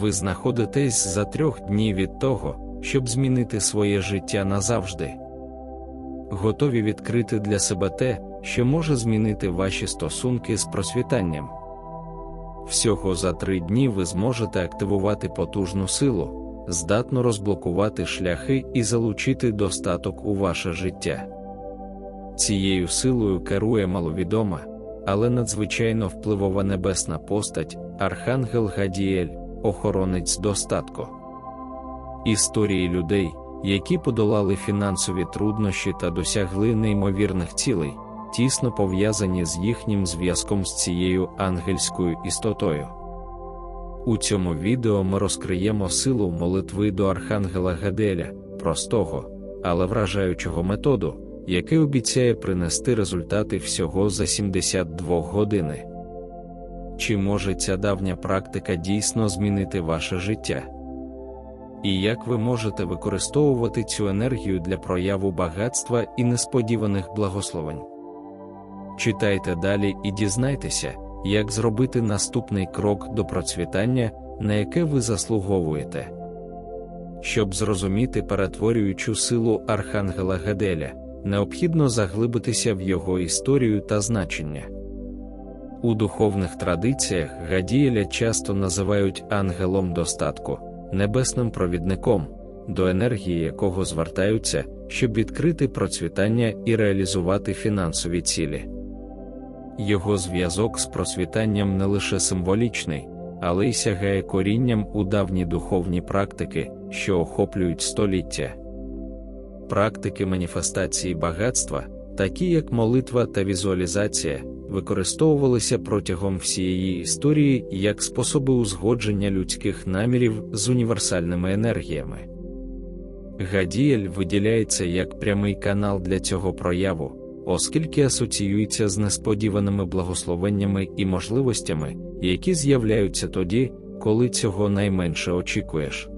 Ви знаходитесь за трьох днів від того, щоб змінити своє життя назавжди. Готові відкрити для себе те, що може змінити ваші стосунки з просвітанням. Всього за три дні ви зможете активувати потужну силу, здатно розблокувати шляхи і залучити достаток у ваше життя. Цією силою керує маловідома, але надзвичайно впливова небесна постать Архангел Гадіель, охоронець достатку. Історії людей, які подолали фінансові труднощі та досягли неймовірних цілей, тісно пов'язані з їхнім зв'язком з цією ангельською істотою. У цьому відео ми розкриємо силу молитви до Архангела Гаделя, простого, але вражаючого методу, який обіцяє принести результати всього за 72 години. Чи може ця давня практика дійсно змінити ваше життя? І як ви можете використовувати цю енергію для прояву багатства і несподіваних благословень? Читайте далі і дізнайтеся, як зробити наступний крок до процвітання, на яке ви заслуговуєте. Щоб зрозуміти перетворюючу силу Архангела Геделя, необхідно заглибитися в його історію та значення. У духовних традиціях Гадіеля часто називають ангелом достатку, небесним провідником, до енергії якого звертаються, щоб відкрити процвітання і реалізувати фінансові цілі. Його зв'язок з просвітанням не лише символічний, але й сягає корінням у давні духовні практики, що охоплюють століття. Практики маніфестації багатства, такі як молитва та візуалізація, використовувалися протягом всієї історії як способи узгодження людських намірів з універсальними енергіями. Гадіель виділяється як прямий канал для цього прояву, оскільки асоціюється з несподіваними благословеннями і можливостями, які з'являються тоді, коли цього найменше очікуєш.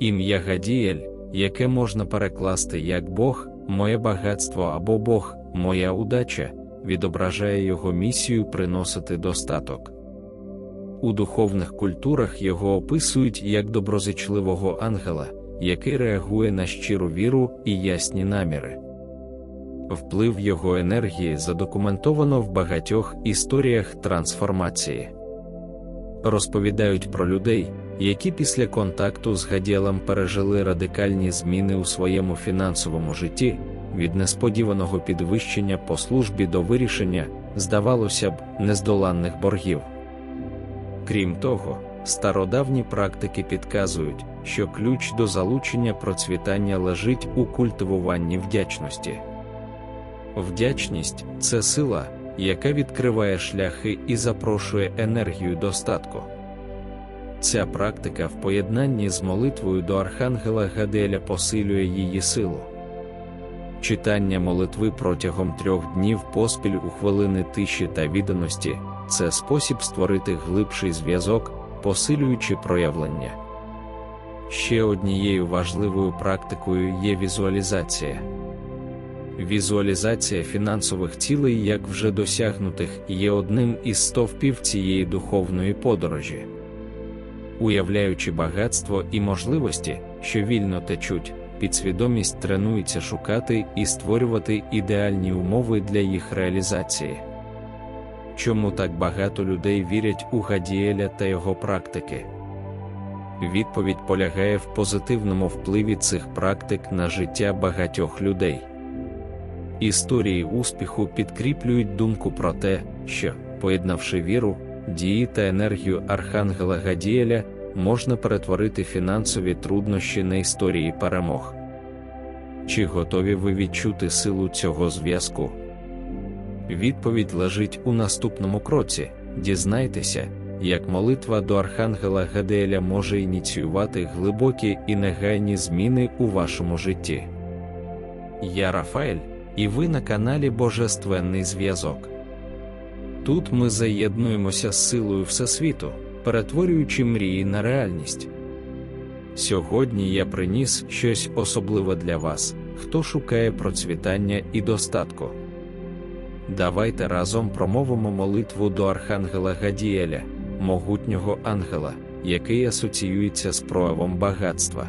Ім'я Гадіель, яке можна перекласти як Бог, моє багатство або Бог, моя удача, відображає його місію приносити достаток. У духовних культурах його описують як доброзичливого ангела, який реагує на щиру віру і ясні наміри. Вплив його енергії задокументовано в багатьох історіях трансформації. Розповідають про людей, які після контакту з Гадєлем пережили радикальні зміни у своєму фінансовому житті, від несподіваного підвищення по службі до вирішення, здавалося б, нездоланних боргів. Крім того, стародавні практики підказують, що ключ до залучення процвітання лежить у культивуванні вдячності. Вдячність це сила, яка відкриває шляхи і запрошує енергію достатку. Ця практика в поєднанні з молитвою до Архангела Гаделя посилює її силу. Читання молитви протягом трьох днів поспіль у хвилини тиші та відданості це спосіб створити глибший зв'язок, посилюючи проявлення. Ще однією важливою практикою є візуалізація. Візуалізація фінансових цілей, як вже досягнутих, є одним із стовпів цієї духовної подорожі. Уявляючи багатство і можливості, що вільно течуть, підсвідомість тренується шукати і створювати ідеальні умови для їх реалізації. Чому так багато людей вірять у Гадіеля та його практики? Відповідь полягає в позитивному впливі цих практик на життя багатьох людей. Історії успіху підкріплюють думку про те, що, поєднавши віру, дії та енергію Архангела Гадіеля, можна перетворити фінансові труднощі на історії перемог. Чи готові ви відчути силу цього зв'язку? Відповідь лежить у наступному кроці. Дізнайтеся, як молитва до Архангела Гаделя може ініціювати глибокі і негайні зміни у вашому житті. Я Рафаель, і ви на каналі Божественний Зв'язок. Тут ми заєднуємося з силою Всесвіту, перетворюючи мрії на реальність. Сьогодні я приніс щось особливе для вас, хто шукає процвітання і достатку. Давайте разом промовимо молитву до Архангела Гадіеля, могутнього ангела, який асоціюється з проявом багатства.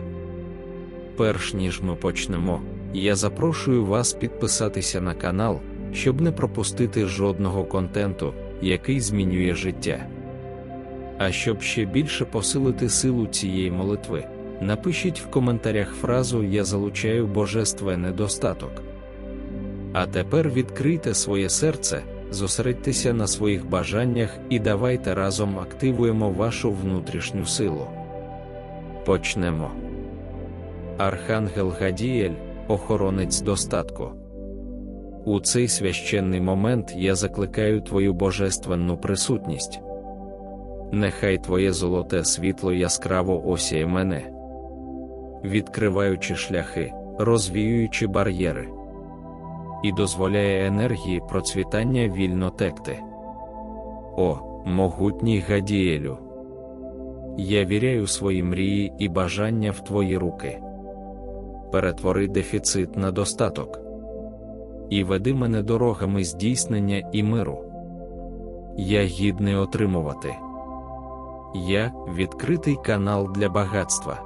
Перш ніж ми почнемо, я запрошую вас підписатися на канал, щоб не пропустити жодного контенту, який змінює життя. А щоб ще більше посилити силу цієї молитви, напишіть в коментарях фразу Я залучаю божественний достаток. А тепер відкрийте своє серце, зосередьтеся на своїх бажаннях і давайте разом активуємо вашу внутрішню силу. Почнемо. Архангел Гадіель, охоронець достатку. У цей священний момент я закликаю Твою божественну присутність. Нехай Твоє золоте світло яскраво осяє мене, відкриваючи шляхи, розвіюючи бар'єри і дозволяє енергії процвітання вільно текти. О, могутній Гадіелю! Я віряю свої мрії і бажання в Твої руки. Перетвори дефіцит на достаток і веди мене дорогами здійснення і миру. Я гідний отримувати. Я відкритий канал для багатства,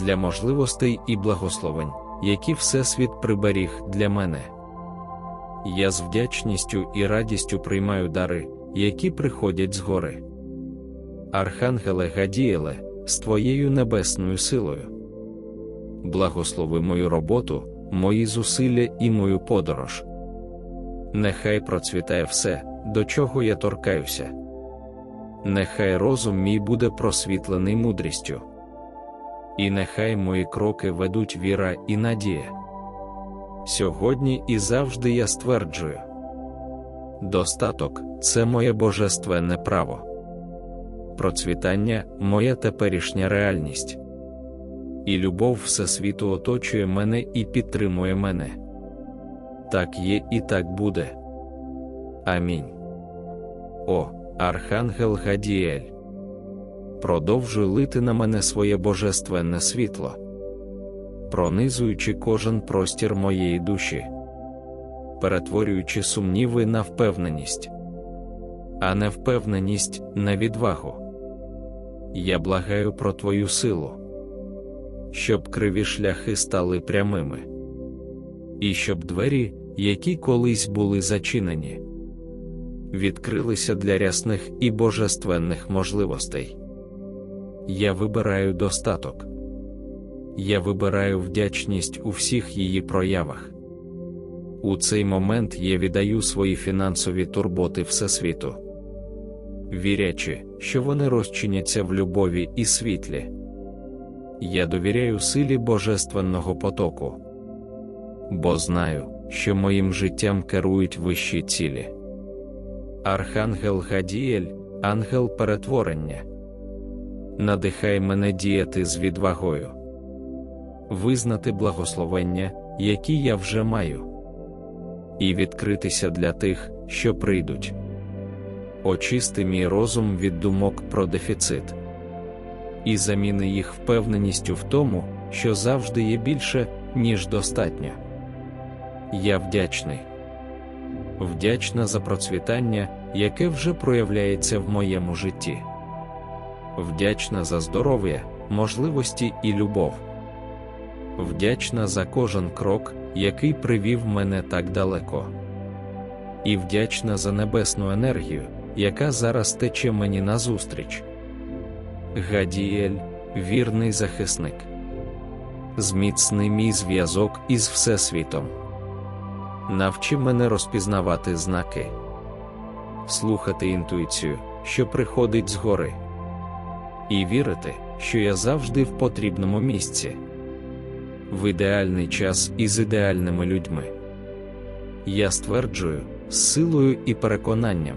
для можливостей і благословень які Всесвіт приберіг для мене. Я з вдячністю і радістю приймаю дари, які приходять згори. Архангеле Гадіеле, з твоєю небесною силою. Благослови мою роботу, мої зусилля і мою подорож. Нехай процвітає все, до чого я торкаюся. Нехай розум мій буде просвітлений мудрістю і нехай мої кроки ведуть віра і надія. Сьогодні і завжди я стверджую достаток це моє божественне право, процвітання моя теперішня реальність, і любов Всесвіту оточує мене і підтримує мене. Так є і так буде. Амінь. О, Архангел Гадіель продовжуй лити на мене своє божественне світло, пронизуючи кожен простір моєї душі, перетворюючи сумніви на впевненість, а невпевненість на відвагу. Я благаю про Твою силу, щоб криві шляхи стали прямими, і щоб двері, які колись були зачинені, відкрилися для рясних і божественних можливостей. Я вибираю достаток. Я вибираю вдячність у всіх її проявах. У цей момент я віддаю свої фінансові турботи Всесвіту, вірячи, що вони розчиняться в любові і світлі. Я довіряю силі Божественного потоку, бо знаю, що моїм життям керують вищі цілі. Архангел Гадіель, ангел перетворення. Надихай мене діяти з відвагою, визнати благословення, які я вже маю, і відкритися для тих, що прийдуть. Очисти мій розум від думок про дефіцит, і заміни їх впевненістю в тому, що завжди є більше, ніж достатньо. Я вдячний, вдячна за процвітання, яке вже проявляється в моєму житті вдячна за здоров'я, можливості і любов. Вдячна за кожен крок, який привів мене так далеко. І вдячна за небесну енергію, яка зараз тече мені назустріч. Гадіель, вірний захисник, зміцни мій зв'язок із Всесвітом. Навчи мене розпізнавати знаки, слухати інтуїцію, що приходить згори і вірити, що я завжди в потрібному місці, в ідеальний час із ідеальними людьми. Я стверджую з силою і переконанням.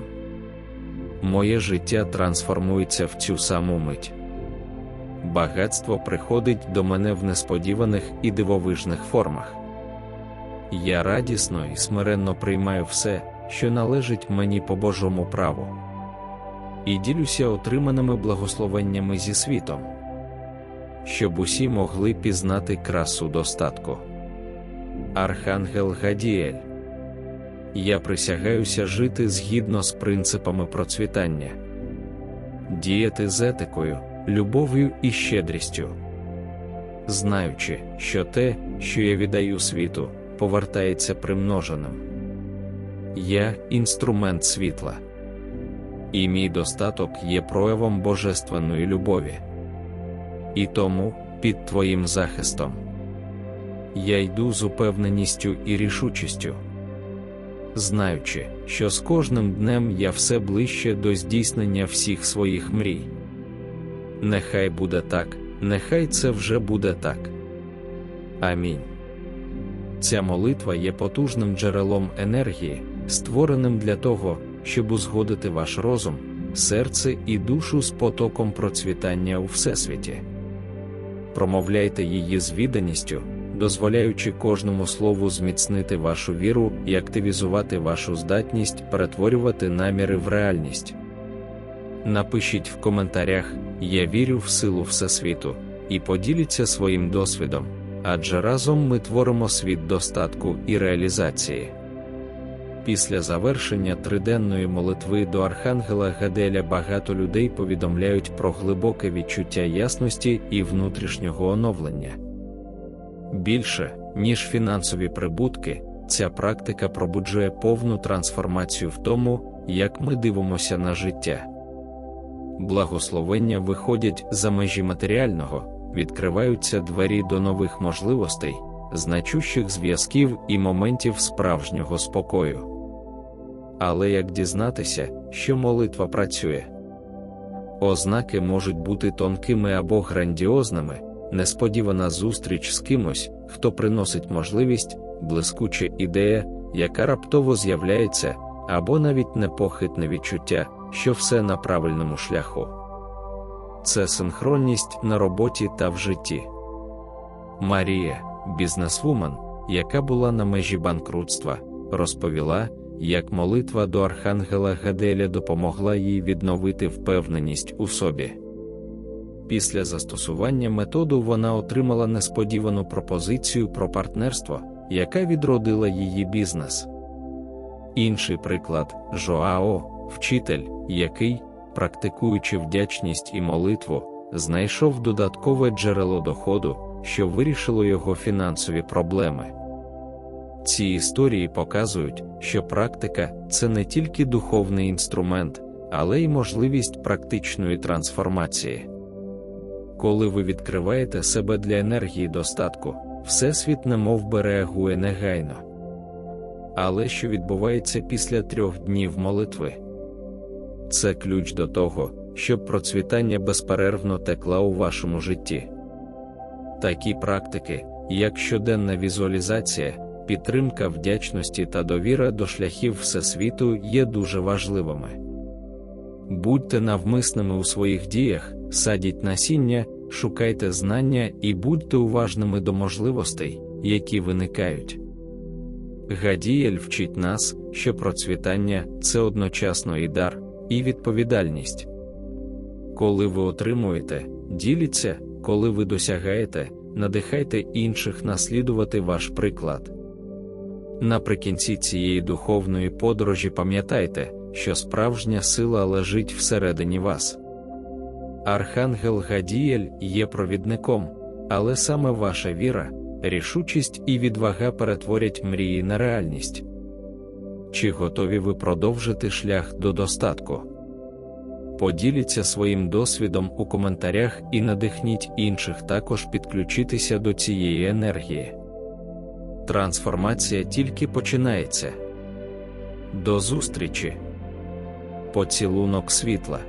Моє життя трансформується в цю саму мить. Багатство приходить до мене в несподіваних і дивовижних формах. Я радісно і смиренно приймаю все, що належить мені по Божому праву і ділюся отриманими благословеннями зі світом, щоб усі могли пізнати красу достатку. Архангел Гадіель. Я присягаюся жити згідно з принципами процвітання, діяти з етикою, любов'ю і щедрістю. Знаючи, що те, що я віддаю світу, повертається примноженим. Я інструмент світла, і мій достаток є проявом божественної любові. І тому, під твоїм захистом, я йду з упевненістю і рішучістю знаючи, що з кожним днем я все ближче до здійснення всіх своїх мрій. Нехай буде так, нехай це вже буде так. Амінь. Ця молитва є потужним джерелом енергії, створеним для того, щоб узгодити ваш розум, серце і душу з потоком процвітання у всесвіті. Промовляйте її з відданістю дозволяючи кожному слову зміцнити вашу віру і активізувати вашу здатність перетворювати наміри в реальність. Напишіть в коментарях Я вірю в силу Всесвіту і поділіться своїм досвідом, адже разом ми творимо світ достатку і реалізації. Після завершення триденної молитви до Архангела Гаделя багато людей повідомляють про глибоке відчуття ясності і внутрішнього оновлення. Більше, ніж фінансові прибутки, ця практика пробуджує повну трансформацію в тому, як ми дивимося на життя. Благословення виходять за межі матеріального, відкриваються двері до нових можливостей, значущих зв'язків і моментів справжнього спокою. Але як дізнатися, що молитва працює? Ознаки можуть бути тонкими або грандіозними несподівана зустріч з кимось, хто приносить можливість, блискуча ідея, яка раптово з'являється, або навіть непохитне відчуття, що все на правильному шляху. Це синхронність на роботі та в житті. Марія, бізнесвумен, яка була на межі банкрутства, розповіла, як молитва до Архангела Гаделя допомогла їй відновити впевненість у собі. Після застосування методу вона отримала несподівану пропозицію про партнерство, яка відродила її бізнес. Інший приклад Жоао, вчитель, який, практикуючи вдячність і молитву, знайшов додаткове джерело доходу, що вирішило його фінансові проблеми. Ці історії показують, що практика це не тільки духовний інструмент, але й можливість практичної трансформації. Коли ви відкриваєте себе для енергії достатку, Всесвіт немов би реагує негайно. Але що відбувається після трьох днів молитви? Це ключ до того, щоб процвітання безперервно текла у вашому житті. Такі практики, як щоденна візуалізація, підтримка вдячності та довіра до шляхів Всесвіту є дуже важливими. Будьте навмисними у своїх діях, садіть насіння, шукайте знання і будьте уважними до можливостей, які виникають. Гадіель вчить нас, що процвітання це одночасно і дар, і відповідальність. Коли ви отримуєте, діліться, коли ви досягаєте, надихайте інших наслідувати ваш приклад. Наприкінці цієї духовної подорожі пам'ятайте, що справжня сила лежить всередині вас. Архангел Гадіель є провідником, але саме ваша віра, рішучість і відвага перетворять мрії на реальність. Чи готові ви продовжити шлях до достатку? Поділіться своїм досвідом у коментарях і надихніть інших також підключитися до цієї енергії. Трансформація тільки починається. До зустрічі. Поцілунок світла.